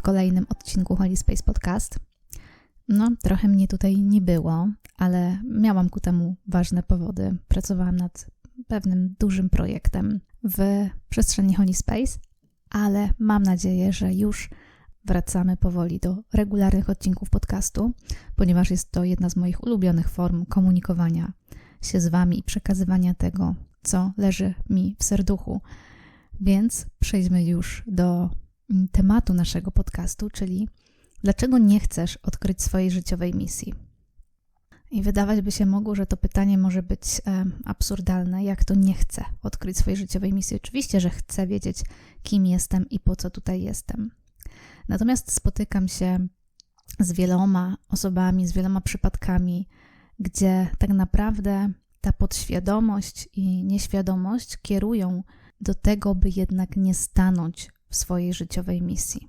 W kolejnym odcinku Holy Space Podcast. No, trochę mnie tutaj nie było, ale miałam ku temu ważne powody. Pracowałam nad pewnym dużym projektem w przestrzeni Holy Space, ale mam nadzieję, że już wracamy powoli do regularnych odcinków podcastu, ponieważ jest to jedna z moich ulubionych form komunikowania się z Wami i przekazywania tego, co leży mi w serduchu. Więc przejdźmy już do tematu naszego podcastu, czyli dlaczego nie chcesz odkryć swojej życiowej misji? I wydawać by się mogło, że to pytanie może być e, absurdalne, jak to nie chcę odkryć swojej życiowej misji. Oczywiście, że chcę wiedzieć, kim jestem i po co tutaj jestem. Natomiast spotykam się z wieloma osobami, z wieloma przypadkami, gdzie tak naprawdę ta podświadomość i nieświadomość kierują do tego, by jednak nie stanąć w swojej życiowej misji.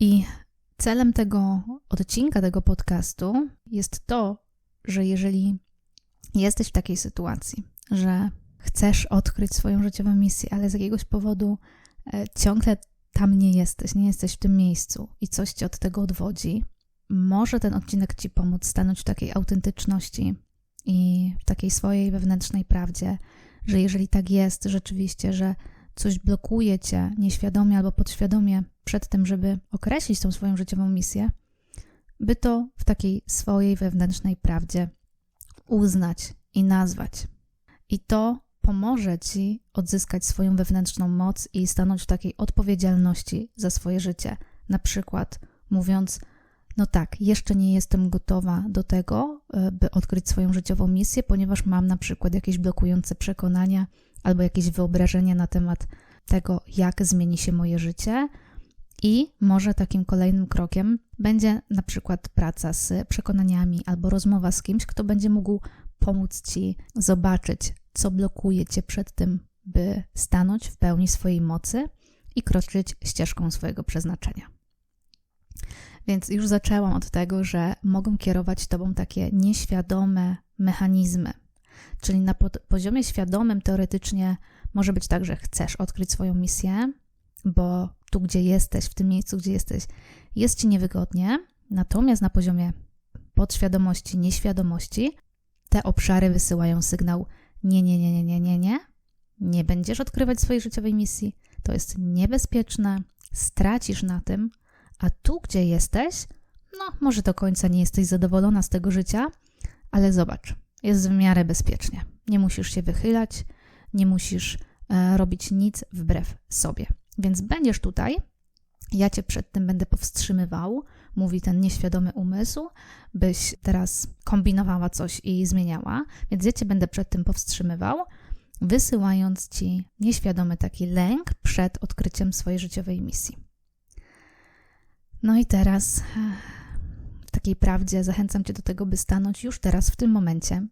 I celem tego odcinka, tego podcastu jest to, że jeżeli jesteś w takiej sytuacji, że chcesz odkryć swoją życiową misję, ale z jakiegoś powodu e, ciągle tam nie jesteś, nie jesteś w tym miejscu i coś cię od tego odwodzi, może ten odcinek ci pomóc stanąć w takiej autentyczności i w takiej swojej wewnętrznej prawdzie, że jeżeli tak jest rzeczywiście, że coś blokuje cię nieświadomie albo podświadomie przed tym, żeby określić tą swoją życiową misję, by to w takiej swojej wewnętrznej prawdzie uznać i nazwać. I to pomoże ci odzyskać swoją wewnętrzną moc i stanąć w takiej odpowiedzialności za swoje życie. Na przykład mówiąc, no tak, jeszcze nie jestem gotowa do tego, e, by odkryć swoją życiową misję, ponieważ mam na przykład jakieś blokujące przekonania albo jakieś wyobrażenia na temat tego, jak zmieni się moje życie. I może takim kolejnym krokiem będzie na przykład praca z przekonaniami albo rozmowa z kimś, kto będzie mógł pomóc ci zobaczyć, co blokuje cię przed tym, by stanąć w pełni swojej mocy i kroczyć ścieżką swojego przeznaczenia. Więc już zaczęłam od tego, że mogą kierować tobą takie nieświadome mechanizmy. Czyli na poziomie świadomym teoretycznie może być tak, że chcesz odkryć swoją misję, bo tu, gdzie jesteś, w tym miejscu, gdzie jesteś, jest ci niewygodnie. Natomiast na poziomie podświadomości, nieświadomości, te obszary wysyłają sygnał: nie, nie, nie, nie, nie, nie, nie. Nie będziesz odkrywać swojej życiowej misji. To jest niebezpieczne, stracisz na tym, a tu, gdzie jesteś, no może do końca nie jesteś zadowolona z tego życia, ale zobacz, jest w miarę bezpiecznie. Nie musisz się wychylać, nie musisz e, robić nic wbrew sobie. Więc będziesz tutaj, ja cię przed tym będę powstrzymywał, mówi ten nieświadomy umysł, byś teraz kombinowała coś i zmieniała, więc ja cię będę przed tym powstrzymywał, wysyłając ci nieświadomy taki lęk przed odkryciem swojej życiowej misji. No i teraz w takiej prawdzie zachęcam Cię do tego, by stanąć już teraz, w tym momencie,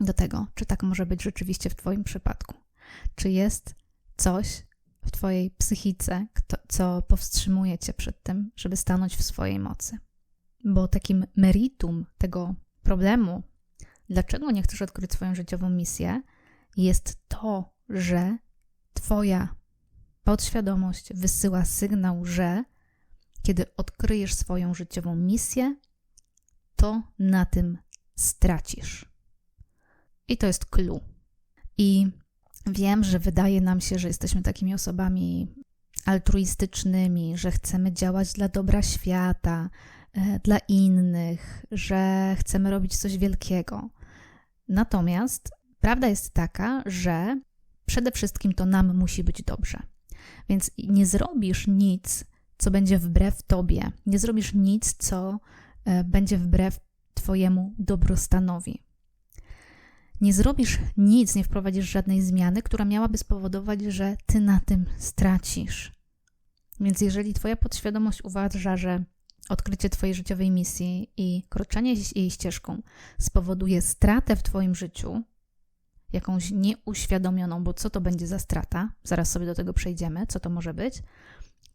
do tego, czy tak może być rzeczywiście w Twoim przypadku. Czy jest coś w Twojej psychice, kto, co powstrzymuje Cię przed tym, żeby stanąć w swojej mocy. Bo takim meritum tego problemu, dlaczego nie chcesz odkryć swoją życiową misję, jest to, że Twoja podświadomość wysyła sygnał, że kiedy odkryjesz swoją życiową misję, to na tym stracisz. I to jest clue. I wiem, że wydaje nam się, że jesteśmy takimi osobami altruistycznymi, że chcemy działać dla dobra świata, e, dla innych, że chcemy robić coś wielkiego. Natomiast prawda jest taka, że przede wszystkim to nam musi być dobrze. Więc nie zrobisz nic, co będzie wbrew tobie. Nie zrobisz nic, co e, będzie wbrew twojemu dobrostanowi. Nie zrobisz nic, nie wprowadzisz żadnej zmiany, która miałaby spowodować, że ty na tym stracisz. Więc jeżeli twoja podświadomość uważa, że odkrycie twojej życiowej misji i kroczenie jej ścieżką spowoduje stratę w twoim życiu, jakąś nieuświadomioną, bo co to będzie za strata? Zaraz sobie do tego przejdziemy, co to może być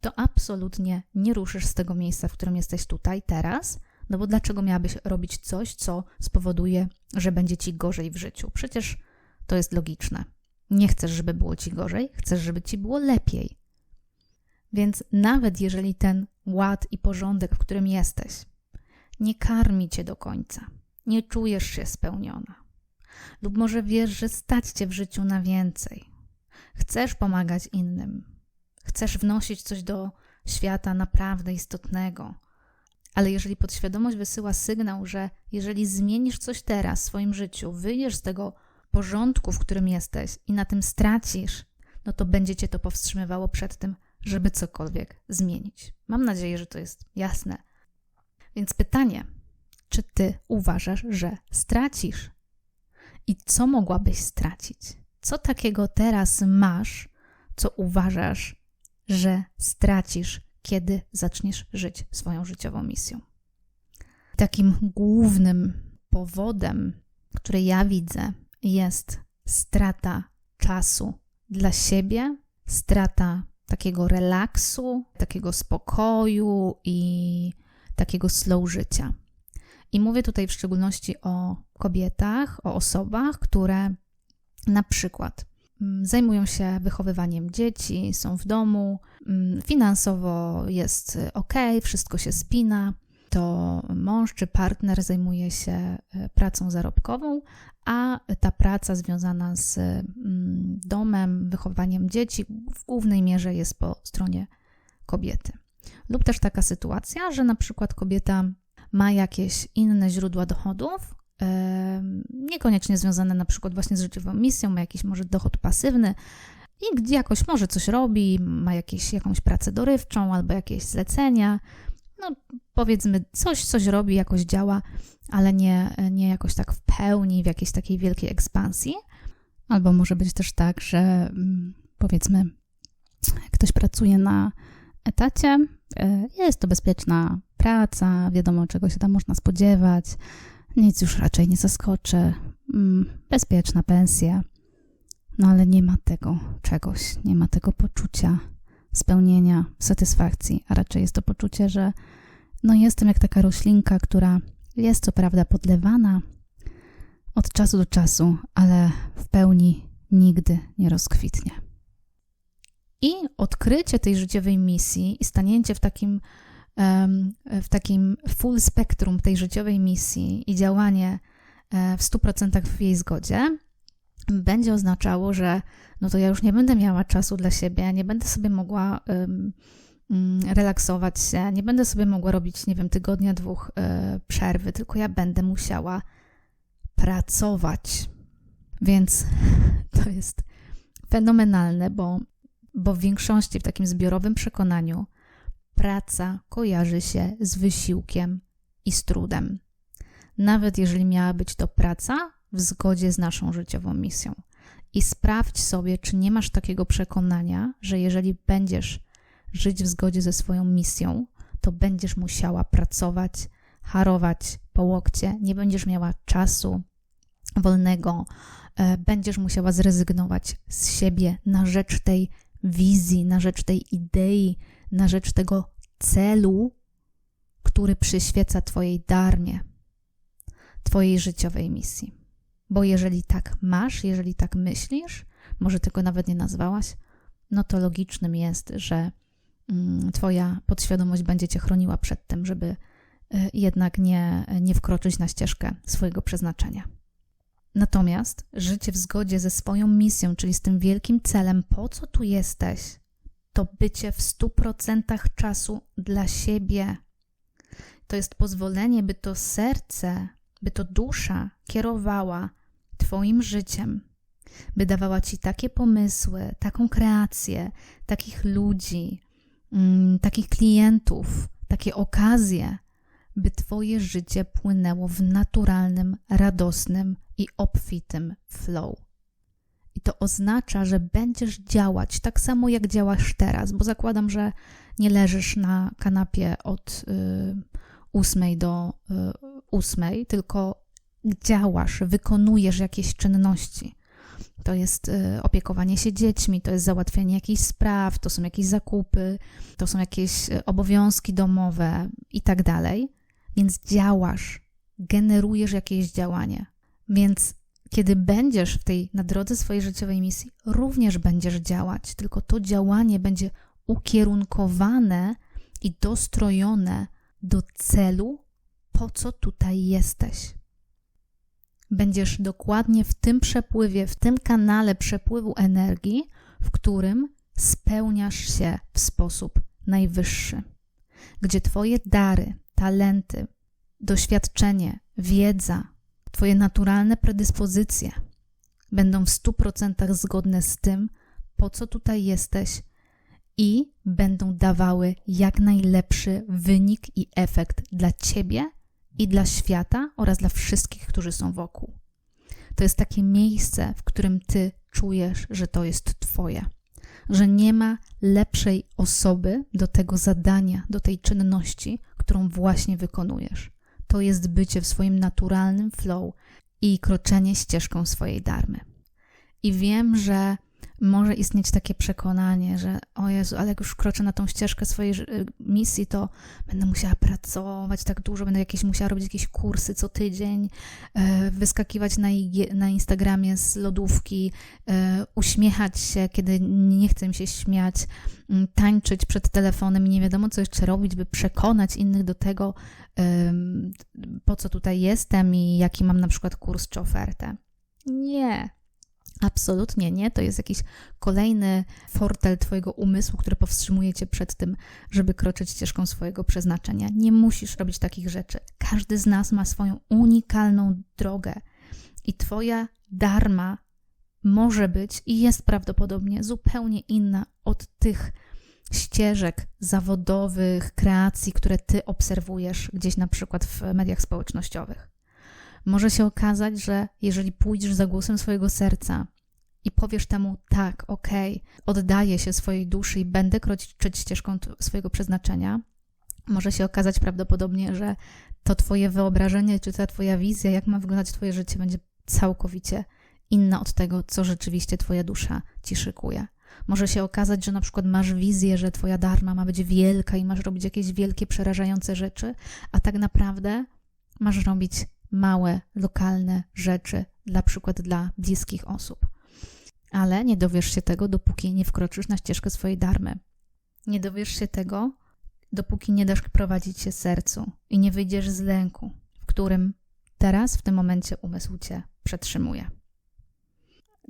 to absolutnie nie ruszysz z tego miejsca, w którym jesteś tutaj, teraz, no bo dlaczego miałabyś robić coś, co spowoduje, że będzie ci gorzej w życiu? Przecież to jest logiczne. Nie chcesz, żeby było ci gorzej, chcesz, żeby ci było lepiej. Więc nawet jeżeli ten ład i porządek, w którym jesteś, nie karmi cię do końca, nie czujesz się spełniona, lub może wiesz, że stać cię w życiu na więcej, chcesz pomagać innym, chcesz wnosić coś do świata naprawdę istotnego, ale jeżeli podświadomość wysyła sygnał, że jeżeli zmienisz coś teraz w swoim życiu, wyjdziesz z tego porządku, w którym jesteś i na tym stracisz, no to będzie cię to powstrzymywało przed tym, żeby cokolwiek zmienić. Mam nadzieję, że to jest jasne. Więc pytanie, czy ty uważasz, że stracisz? I co mogłabyś stracić? Co takiego teraz masz, co uważasz, że stracisz, kiedy zaczniesz żyć swoją życiową misją? Takim głównym powodem, który ja widzę, jest strata czasu dla siebie, strata takiego relaksu, takiego spokoju i takiego slow życia. I mówię tutaj w szczególności o kobietach, o osobach, które na przykład zajmują się wychowywaniem dzieci, są w domu, mm, finansowo jest ok, wszystko się spina, to mąż czy partner zajmuje się e, pracą zarobkową, a ta praca związana z mm, domem, wychowaniem dzieci w głównej mierze jest po stronie kobiety. Lub też taka sytuacja, że na przykład kobieta ma jakieś inne źródła dochodów, niekoniecznie związane na przykład właśnie z życiową misją, ma jakiś może dochód pasywny i gdzie jakoś może coś robi, ma jakieś, jakąś pracę dorywczą albo jakieś zlecenia, no powiedzmy coś, coś robi, jakoś działa, ale nie, nie jakoś tak w pełni, w jakiejś takiej wielkiej ekspansji. Albo może być też tak, że mm, powiedzmy ktoś pracuje na etacie, e, jest to bezpieczna praca, wiadomo czego się tam można spodziewać, nic już raczej nie zaskoczy, mm, bezpieczna pensja, no ale nie ma tego czegoś, nie ma tego poczucia spełnienia, satysfakcji, a raczej jest to poczucie, że no jestem jak taka roślinka, która jest co prawda podlewana od czasu do czasu, ale w pełni nigdy nie rozkwitnie. I odkrycie tej życiowej misji i stanięcie w takim, w takim full spektrum tej życiowej misji i działanie e, w 100% w jej zgodzie będzie oznaczało, że no to ja już nie będę miała czasu dla siebie, nie będę sobie mogła um, relaksować się, nie będę sobie mogła robić, nie wiem, tygodnia, dwóch y, przerwy, tylko ja będę musiała pracować. Więc to jest fenomenalne, bo, bo w większości, w takim zbiorowym przekonaniu, praca kojarzy się z wysiłkiem i z trudem. Nawet jeżeli miała być to praca w zgodzie z naszą życiową misją. I sprawdź sobie, czy nie masz takiego przekonania, że jeżeli będziesz żyć w zgodzie ze swoją misją, to będziesz musiała pracować, harować po łokcie, nie będziesz miała czasu wolnego, e, będziesz musiała zrezygnować z siebie na rzecz tej wizji, na rzecz tej idei, na rzecz tego celu, który przyświeca Twojej darmie, Twojej życiowej misji. Bo jeżeli tak masz, jeżeli tak myślisz, może tego nawet nie nazwałaś, no to logicznym jest, że mm, Twoja podświadomość będzie Cię chroniła przed tym, żeby y, jednak nie, nie wkroczyć na ścieżkę swojego przeznaczenia. Natomiast życie w zgodzie ze swoją misją, czyli z tym wielkim celem, po co tu jesteś, to bycie w stu procentach czasu dla siebie. To jest pozwolenie, by to serce, by to dusza kierowała Twoim życiem, by dawała Ci takie pomysły, taką kreację, takich ludzi, mm, takich klientów, takie okazje, by Twoje życie płynęło w naturalnym, radosnym i obfitym flow. I to oznacza, że będziesz działać tak samo, jak działasz teraz, bo zakładam, że nie leżysz na kanapie od y, 8 do y, 8, tylko działasz, wykonujesz jakieś czynności. To jest y, opiekowanie się dziećmi, to jest załatwianie jakichś spraw, to są jakieś zakupy, to są jakieś obowiązki domowe i tak dalej. Więc działasz, generujesz jakieś działanie. Więc kiedy będziesz w tej na drodze swojej życiowej misji, również będziesz działać, tylko to działanie będzie ukierunkowane i dostrojone do celu, po co tutaj jesteś. Będziesz dokładnie w tym przepływie, w tym kanale przepływu energii, w którym spełniasz się w sposób najwyższy, gdzie Twoje dary, talenty, doświadczenie, wiedza, Twoje naturalne predyspozycje będą w 100% zgodne z tym, po co tutaj jesteś i będą dawały jak najlepszy wynik i efekt dla Ciebie i dla świata oraz dla wszystkich, którzy są wokół. To jest takie miejsce, w którym Ty czujesz, że to jest Twoje że nie ma lepszej osoby do tego zadania, do tej czynności, którą właśnie wykonujesz. To jest bycie w swoim naturalnym flow i kroczenie ścieżką swojej darmy. I wiem, że może istnieć takie przekonanie, że o Jezu, ale jak już kroczę na tą ścieżkę swojej y, misji, to będę musiała pracować tak dużo, będę jakieś musiała robić jakieś kursy co tydzień, e, wyskakiwać na, na Instagramie z lodówki, e, uśmiechać się, kiedy nie chcę mi się śmiać, tańczyć przed telefonem i nie wiadomo co jeszcze robić, by przekonać innych do tego, po co tutaj jestem i jaki mam na przykład kurs czy ofertę. Nie, Absolutnie nie. To jest jakiś kolejny fortel Twojego umysłu, który powstrzymuje Cię przed tym, żeby kroczyć ścieżką swojego przeznaczenia. Nie musisz robić takich rzeczy. Każdy z nas ma swoją unikalną drogę i Twoja dharma może być i jest prawdopodobnie zupełnie inna od tych ścieżek zawodowych, kreacji, które Ty obserwujesz gdzieś na przykład w mediach społecznościowych. Może się okazać, że jeżeli pójdziesz za głosem swojego serca i powiesz temu tak, okej, okay, oddaję się swojej duszy i będę kroczyć ścieżką swojego przeznaczenia, może się okazać prawdopodobnie, że to Twoje wyobrażenie, czy ta Twoja wizja, jak ma wyglądać Twoje życie, będzie całkowicie inna od tego, co rzeczywiście Twoja dusza Ci szykuje. Może się okazać, że na przykład masz wizję, że Twoja dharma ma być wielka i masz robić jakieś wielkie, przerażające rzeczy, a tak naprawdę masz robić małe, lokalne rzeczy, dla przykład dla bliskich osób. Ale nie dowiesz się tego, dopóki nie wkroczysz na ścieżkę swojej darmy. Nie dowiesz się tego, dopóki nie dasz prowadzić się sercu i nie wyjdziesz z lęku, w którym teraz, w tym momencie umysł cię przetrzymuje.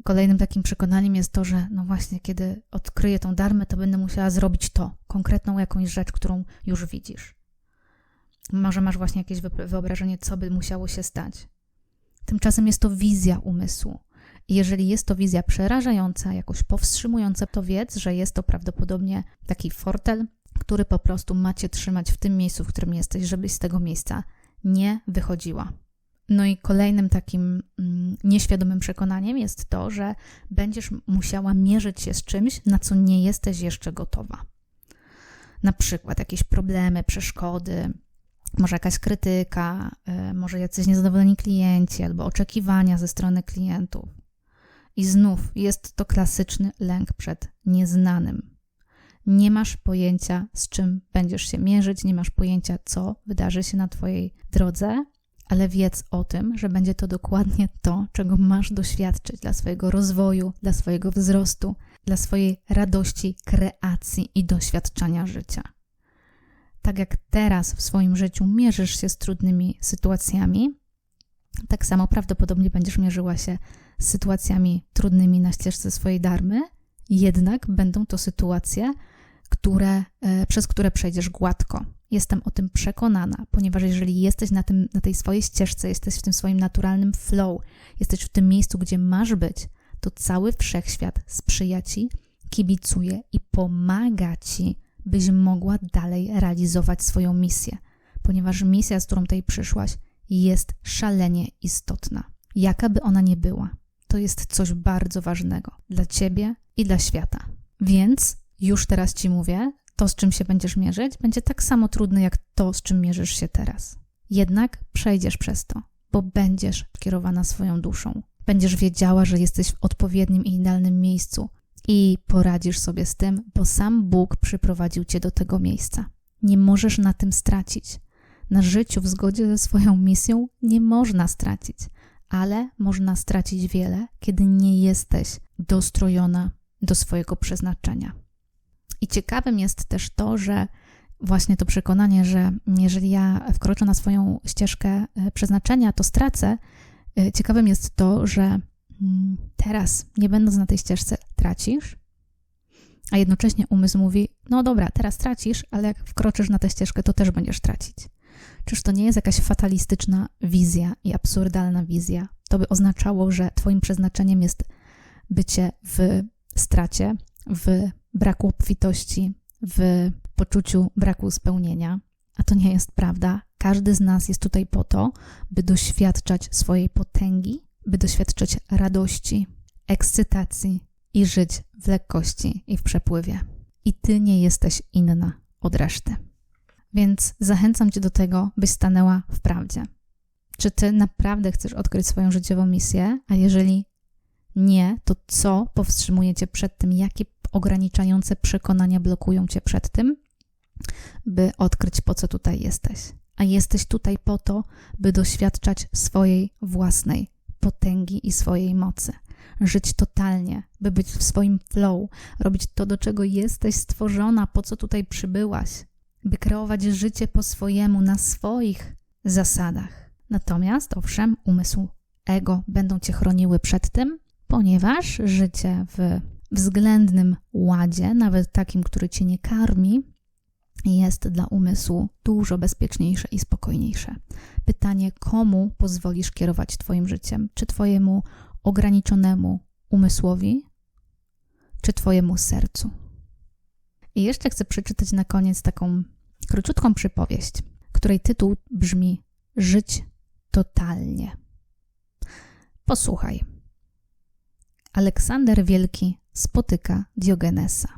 Kolejnym takim przekonaniem jest to, że no właśnie, kiedy odkryję tą darmę, to będę musiała zrobić to, konkretną jakąś rzecz, którą już widzisz. Może masz właśnie jakieś wyobrażenie, co by musiało się stać. Tymczasem jest to wizja umysłu. I jeżeli jest to wizja przerażająca, jakoś powstrzymująca, to wiedz, że jest to prawdopodobnie taki fortel, który po prostu macie trzymać w tym miejscu, w którym jesteś, żebyś z tego miejsca nie wychodziła. No i kolejnym takim mm, nieświadomym przekonaniem jest to, że będziesz musiała mierzyć się z czymś, na co nie jesteś jeszcze gotowa. Na przykład jakieś problemy, przeszkody, może jakaś krytyka, y, może jacyś niezadowoleni klienci albo oczekiwania ze strony klientów. I znów jest to klasyczny lęk przed nieznanym. Nie masz pojęcia, z czym będziesz się mierzyć, nie masz pojęcia, co wydarzy się na Twojej drodze, ale wiedz o tym, że będzie to dokładnie to, czego masz doświadczyć dla swojego rozwoju, dla swojego wzrostu, dla swojej radości, kreacji i doświadczania życia tak jak teraz w swoim życiu mierzysz się z trudnymi sytuacjami, tak samo prawdopodobnie będziesz mierzyła się z sytuacjami trudnymi na ścieżce swojej darmy, jednak będą to sytuacje, które, e, przez które przejdziesz gładko. Jestem o tym przekonana, ponieważ jeżeli jesteś na, tym, na tej swojej ścieżce, jesteś w tym swoim naturalnym flow, jesteś w tym miejscu, gdzie masz być, to cały wszechświat sprzyja ci, kibicuje i pomaga ci byś mogła dalej realizować swoją misję, ponieważ misja, z którą tutaj przyszłaś, jest szalenie istotna. Jaka by ona nie była, to jest coś bardzo ważnego dla ciebie i dla świata. Więc już teraz ci mówię, to z czym się będziesz mierzyć, będzie tak samo trudne jak to, z czym mierzysz się teraz. Jednak przejdziesz przez to, bo będziesz kierowana swoją duszą. Będziesz wiedziała, że jesteś w odpowiednim i idealnym miejscu, i poradzisz sobie z tym, bo sam Bóg przyprowadził cię do tego miejsca. Nie możesz na tym stracić. Na życiu w zgodzie ze swoją misją nie można stracić, ale można stracić wiele, kiedy nie jesteś dostrojona do swojego przeznaczenia. I ciekawym jest też to, że właśnie to przekonanie, że jeżeli ja wkroczę na swoją ścieżkę e, przeznaczenia, to stracę. E, ciekawym jest to, że teraz, nie będąc na tej ścieżce, tracisz, a jednocześnie umysł mówi: No dobra, teraz tracisz, ale jak wkroczysz na tę ścieżkę, to też będziesz tracić. Czyż to nie jest jakaś fatalistyczna wizja i absurdalna wizja? To by oznaczało, że Twoim przeznaczeniem jest bycie w stracie, w braku obfitości, w poczuciu braku spełnienia. A to nie jest prawda. Każdy z nas jest tutaj po to, by doświadczać swojej potęgi, by doświadczać radości, ekscytacji i żyć w lekkości i w przepływie. I ty nie jesteś inna od reszty. Więc zachęcam cię do tego, byś stanęła w prawdzie. Czy ty naprawdę chcesz odkryć swoją życiową misję? A jeżeli nie, to co powstrzymuje cię przed tym? Jakie ograniczające przekonania blokują cię przed tym, by odkryć, po co tutaj jesteś? A jesteś tutaj po to, by doświadczać swojej własnej potęgi i swojej mocy. Żyć totalnie, by być w swoim flow, robić to, do czego jesteś stworzona, po co tutaj przybyłaś, by kreować życie po swojemu, na swoich zasadach. Natomiast, owszem, umysł, ego będą cię chroniły przed tym, ponieważ życie w względnym ładzie, nawet takim, który cię nie karmi, jest dla umysłu dużo bezpieczniejsze i spokojniejsze. Pytanie, komu pozwolisz kierować Twoim życiem? Czy Twojemu ograniczonemu umysłowi, czy Twojemu sercu? I jeszcze chcę przeczytać na koniec taką króciutką przypowieść, której tytuł brzmi Żyć totalnie. Posłuchaj. Aleksander Wielki spotyka Diogenesa.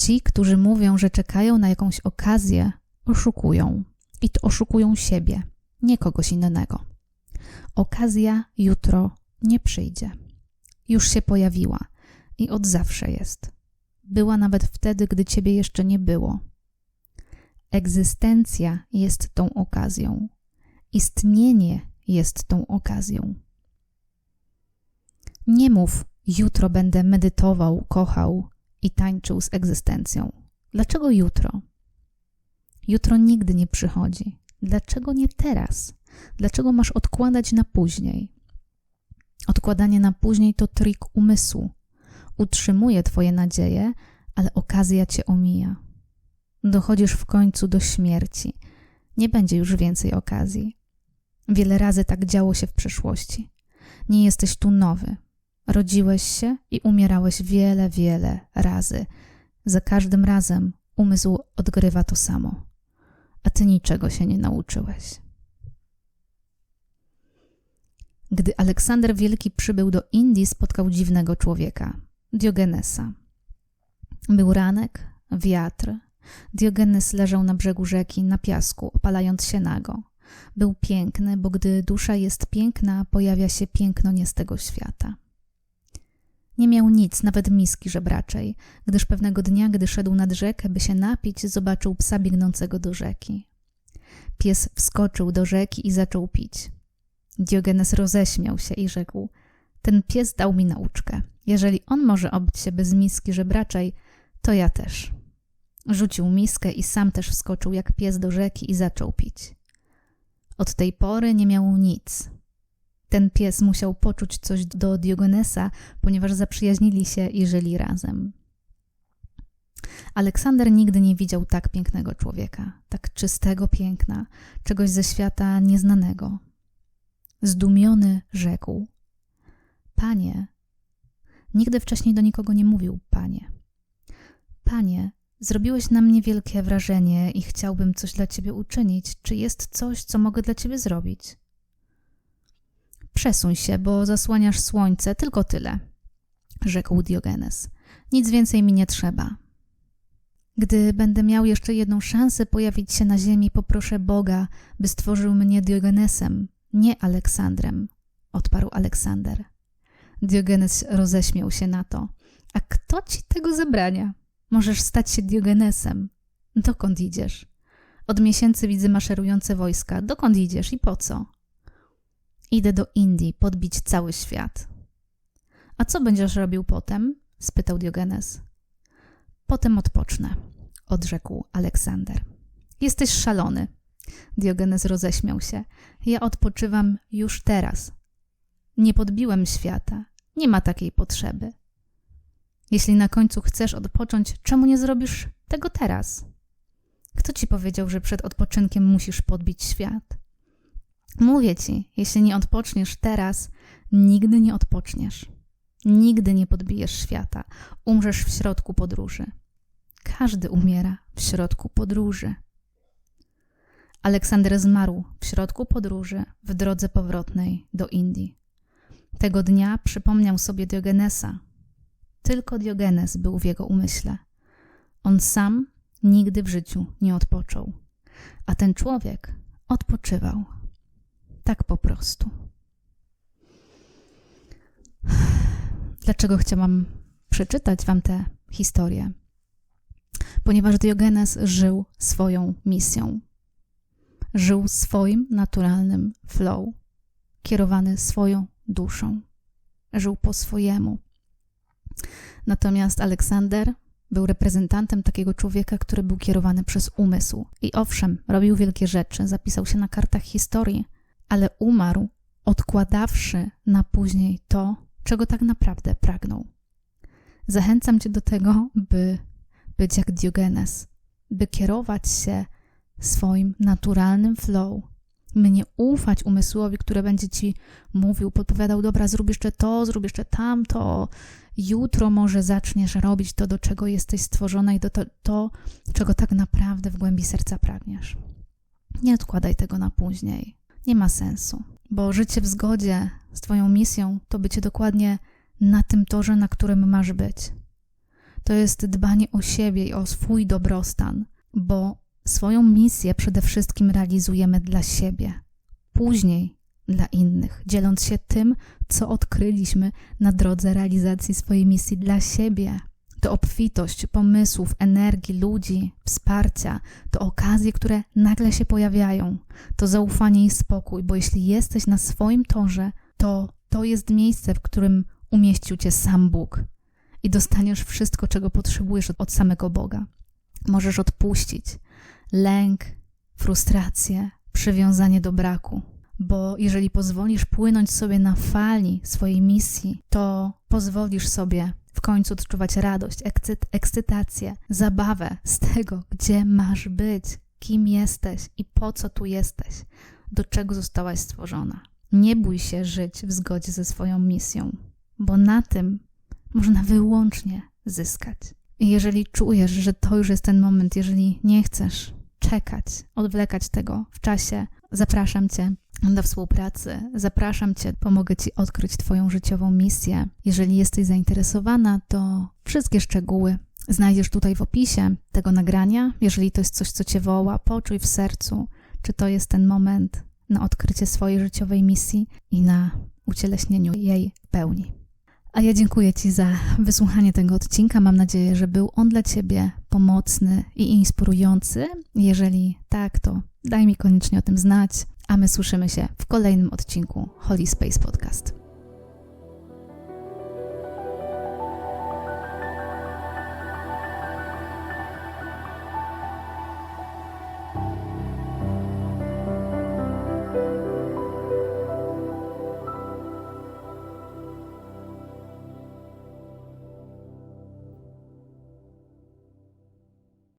Ci, którzy mówią, że czekają na jakąś okazję, oszukują. I to oszukują siebie, nie kogoś innego. Okazja jutro nie przyjdzie. Już się pojawiła i od zawsze jest. Była nawet wtedy, gdy ciebie jeszcze nie było. Egzystencja jest tą okazją. Istnienie jest tą okazją. Nie mów, jutro będę medytował, kochał i tańczył z egzystencją. Dlaczego jutro? Jutro nigdy nie przychodzi. Dlaczego nie teraz? Dlaczego masz odkładać na później? Odkładanie na później to trik umysłu. Utrzymuje Twoje nadzieje, ale okazja Cię omija. Dochodzisz w końcu do śmierci. Nie będzie już więcej okazji. Wiele razy tak działo się w przeszłości. Nie jesteś tu nowy. Rodziłeś się i umierałeś wiele, wiele razy. Za każdym razem umysł odgrywa to samo, a ty niczego się nie nauczyłeś. Gdy Aleksander Wielki przybył do Indii, spotkał dziwnego człowieka, Diogenesa. Był ranek, wiatr. Diogenes leżał na brzegu rzeki, na piasku, opalając się nago. Był piękny, bo gdy dusza jest piękna, pojawia się piękno nie z tego świata. Nie miał nic, nawet miski żebraczej, gdyż pewnego dnia, gdy szedł nad rzekę, by się napić, zobaczył psa biegnącego do rzeki. Pies wskoczył do rzeki i zaczął pić. Diogenes roześmiał się i rzekł: Ten pies dał mi nauczkę. Jeżeli on może obyć się bez miski żebraczej, to ja też. Rzucił miskę i sam też wskoczył jak pies do rzeki i zaczął pić. Od tej pory nie miał nic. Ten pies musiał poczuć coś do Diogenesa, ponieważ zaprzyjaźnili się i żyli razem. Aleksander nigdy nie widział tak pięknego człowieka, tak czystego piękna, czegoś ze świata nieznanego. Zdumiony rzekł: Panie, nigdy wcześniej do nikogo nie mówił panie. Panie, zrobiłeś na mnie wielkie wrażenie i chciałbym coś dla ciebie uczynić. Czy jest coś, co mogę dla ciebie zrobić? Przesuń się, bo zasłaniasz słońce, tylko tyle, rzekł Diogenes. Nic więcej mi nie trzeba. Gdy będę miał jeszcze jedną szansę pojawić się na ziemi, poproszę Boga, by stworzył mnie Diogenesem, nie Aleksandrem, odparł Aleksander. Diogenes roześmiał się na to. A kto ci tego zabrania? Możesz stać się Diogenesem. Dokąd idziesz? Od miesięcy widzę maszerujące wojska. Dokąd idziesz i po co? Idę do Indii podbić cały świat. A co będziesz robił potem? spytał Diogenes. Potem odpocznę, odrzekł Aleksander. Jesteś szalony. Diogenes roześmiał się. Ja odpoczywam już teraz. Nie podbiłem świata. Nie ma takiej potrzeby. Jeśli na końcu chcesz odpocząć, czemu nie zrobisz tego teraz? Kto ci powiedział, że przed odpoczynkiem musisz podbić świat? Mówię ci, jeśli nie odpoczniesz teraz, nigdy nie odpoczniesz. Nigdy nie podbijesz świata. Umrzesz w środku podróży. Każdy umiera w środku podróży. Aleksander zmarł w środku podróży w drodze powrotnej do Indii. Tego dnia przypomniał sobie Diogenesa. Tylko Diogenes był w jego umyśle. On sam nigdy w życiu nie odpoczął, a ten człowiek odpoczywał. Tak po prostu. Dlaczego chciałam przeczytać Wam tę historię? Ponieważ Diogenes żył swoją misją. Żył swoim naturalnym flow, kierowany swoją duszą. Żył po swojemu. Natomiast Aleksander był reprezentantem takiego człowieka, który był kierowany przez umysł. I owszem, robił wielkie rzeczy, zapisał się na kartach historii, ale umarł, odkładawszy na później to, czego tak naprawdę pragnął. Zachęcam Cię do tego, by być jak Diogenes, by kierować się swoim naturalnym flow, by nie ufać umysłowi, który będzie Ci mówił, podpowiadał, dobra, zrób jeszcze to, zrób jeszcze tamto, jutro może zaczniesz robić to, do czego jesteś stworzona i do to, to czego tak naprawdę w głębi serca pragniesz. Nie odkładaj tego na później. Nie ma sensu, bo życie w zgodzie z Twoją misją to bycie dokładnie na tym torze, na którym masz być. To jest dbanie o siebie i o swój dobrostan, bo swoją misję przede wszystkim realizujemy dla siebie, później dla innych, dzieląc się tym, co odkryliśmy na drodze realizacji swojej misji dla siebie. To obfitość pomysłów, energii, ludzi, wsparcia, to okazje, które nagle się pojawiają, to zaufanie i spokój, bo jeśli jesteś na swoim torze, to to jest miejsce, w którym umieścił cię sam Bóg. I dostaniesz wszystko, czego potrzebujesz od, od samego Boga. Możesz odpuścić lęk, frustrację, przywiązanie do braku, bo jeżeli pozwolisz płynąć sobie na fali swojej misji, to pozwolisz sobie w końcu odczuwać radość, ekscyt, ekscytację, zabawę z tego, gdzie masz być, kim jesteś i po co tu jesteś, do czego zostałaś stworzona. Nie bój się żyć w zgodzie ze swoją misją, bo na tym można wyłącznie zyskać. I jeżeli czujesz, że to już jest ten moment, jeżeli nie chcesz czekać, odwlekać tego w czasie, zapraszam Cię do współpracy. Zapraszam Cię, pomogę Ci odkryć Twoją życiową misję. Jeżeli jesteś zainteresowana, to wszystkie szczegóły znajdziesz tutaj w opisie tego nagrania. Jeżeli to jest coś, co Cię woła, poczuj w sercu, czy to jest ten moment na odkrycie swojej życiowej misji i na ucieleśnieniu jej pełni. A ja dziękuję Ci za wysłuchanie tego odcinka. Mam nadzieję, że był on dla Ciebie pomocny i inspirujący. Jeżeli tak, to daj mi koniecznie o tym znać, a my słyszymy się w kolejnym odcinku Holy Space Podcast.